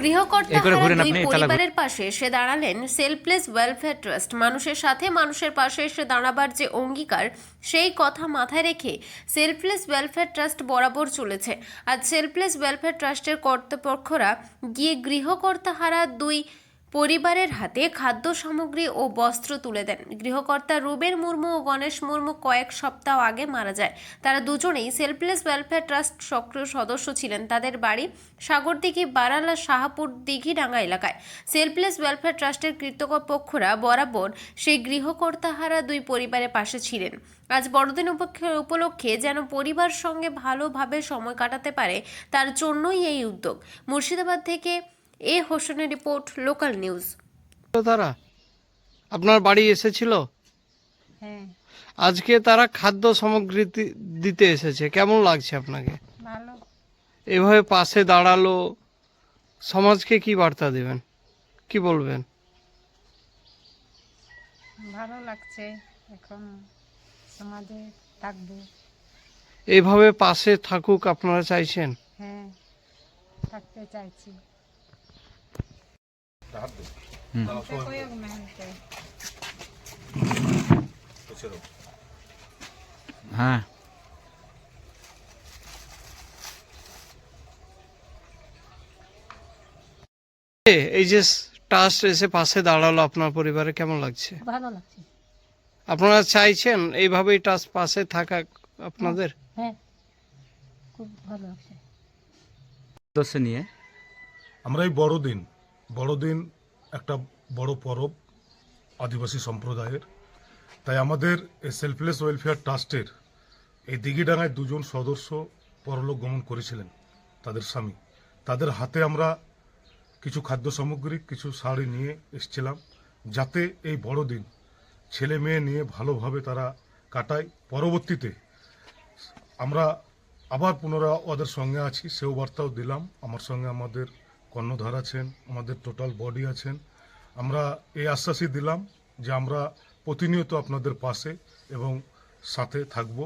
গৃহকর্তা পরিবারের পাশে এসে দাঁড়ালেন সেলফলেস ওয়েলফেয়ার ট্রাস্ট। মানুষের সাথে মানুষের পাশে এসে দাঁড়াবার যে অঙ্গীকার সেই কথা মাথায় রেখে সেলফলেস ওয়েলফেয়ার ট্রাস্ট বরাবর চলেছে। আজ সেলফলেস ওয়েলফেয়ার ট্রাস্টের কর্তৃপক্ষরা গিয়ে গৃহকর্তা হারা দুই পরিবারের হাতে খাদ্য সামগ্রী ও বস্ত্র তুলে দেন। গৃহকর্তা রুবের মুর্মু ও গণেশ মুর্মু কয়েক সপ্তাহ আগে মারা যায়। তারা দুজনেই সেলফলেস ওয়েলফেয়ার ট্রাস্ট সক্রিয় সদস্য ছিলেন। তাদের বাড়ি সাগরদিঘি বারালা শাহাপুর দিঘিডাঙ্গা এলাকায়। সেলফলেস ওয়েলফেয়ার ট্রাস্টের কৃতজ্ঞপক্ষরা বরাবর সেই গৃহকর্তাহারা দুই পরিবারের পাশে ছিলেন। আজ বড়দিন উপলক্ষে উপলক্ষে যেন পরিবার সঙ্গে ভালোভাবে সময় কাটাতে পারে, তার জন্যই এই উদ্যোগ। মুর্শিদাবাদ থেকে এ হোসেনের রিপোর্ট লোকাল নিউজ। তো তারা আপনার বাড়ি এসেছিল? হ্যাঁ। আজকে তারা খাদ্য সামগ্রী দি- দিতে এসেছে। কেমন লাগছে আপনাকে? ভালো। এভাবে পাশে দাঁড়াল সমাজকে কি বার্তা দেবেন? কি বলবেন? ভালো লাগছে এখন সমাজে থাকব। এইভাবে পাশে থাকুক আপনারা চাইছেন? হ্যাঁ থাকতে চাইছি। হ্যাঁ এই যে ট্রাস্ট এসে পাশে দাঁড়াল আপনার পরিবারে কেমন লাগছে? ভালো লাগছে। আপনারা চাইছেন এইভাবেই ট্রাস্ট পাশে থাকা আপনাদের? হ্যাঁ খুব ভালো লাগছে। নিয়ে আমরা এই বড়দিন বড়দিন একটা বড় পরব আদিবাসী সম্প্রদায়ের। তাই আমাদের এই সেলফলেস ওয়েলফেয়ার ট্রাস্টের এই দিঘিডাঙায় দুজন সদস্য পরলোক গমন করেছিলেন, তাদের স্বামী। তাদের হাতে আমরা কিছু খাদ্য সামগ্রী, কিছু শাড়ি নিয়ে এসেছিলাম, যাতে এই বড়দিন ছেলে মেয়ে নিয়ে ভালোভাবে তারা কাটায়। পরবর্তীতে আমরা আবার পুনরায় ওদের সঙ্গে আছি, সেও বার্তাও দিলাম। আমার সঙ্গে আমাদের কর্ণধার আছেন আমাদের টোটাল বডি আছেন। আমরা এই আশ্বাসই দিলাম যে আমরা প্রতিনিয়ত আপনাদের পাশে এবং সাথে থাকব।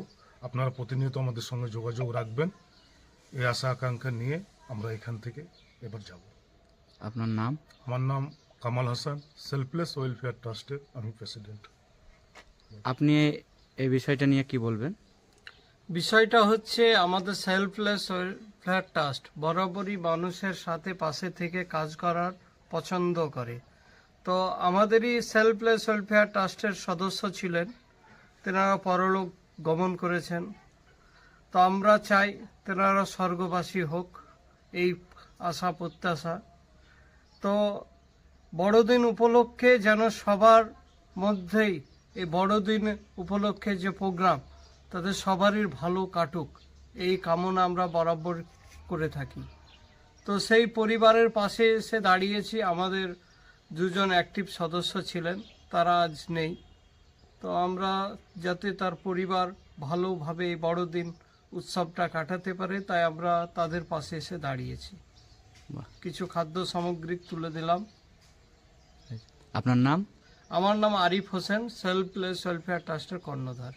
আপনারা প্রতিনিয়ত আমাদের সঙ্গে যোগাযোগ রাখবেন। এই আশা আকাঙ্ক্ষা নিয়ে আমরা এখান থেকে এবার যাব। আপনার নাম? আমার নাম কামাল হাসান সেলফলেস ওয়েলফেয়ার ট্রাস্টের আমি প্রেসিডেন্ট আপনি এই বিষয়টা নিয়ে কি বলবেন? বিষয়টা হচ্ছে আমাদের সেলফলেস ওয়েলফেয়ার ট্রাস্ট বরাবরই মানুষের সাথে পাশে থেকে কাজ করার পছন্দ করে। তো আমাদেরই সেলফলেস ওয়েলফেয়ার ট্রাস্টের সদস্য ছিলেন। তেনারা পরলোক গমন করেছেন। তো আমরা চাই তেনারা স্বর্গবাসী হোক, এই আশা প্রত্যাশা। তো বড়দিন উপলক্ষে যেন সবার মধ্যেই, এই বড়দিন উপলক্ষে যে প্রোগ্রাম তাদের সবারই ভালো কাটুক। এই কামনা আমরা বরাবর করে থাকি। তো সেই পরিবারের পাশে এসে দাঁড়িয়েছি আমাদের দুজন অ্যাক্টিভ সদস্য ছিলেন তারা আজ নেই। তো আমরা যাতে তার পরিবার ভালোভাবে এই বড়দিন উৎসবটা কাটাতে পারে তাই আমরা তাদের পাশে এসে দাঁড়িয়েছি। কিছু খাদ্য সামগ্রী তুলে দিলাম। আপনার নাম? আমার নাম আরিফ হোসেন সেলফলেস ওয়েলফেয়ার ট্রাস্টের কর্ণধার।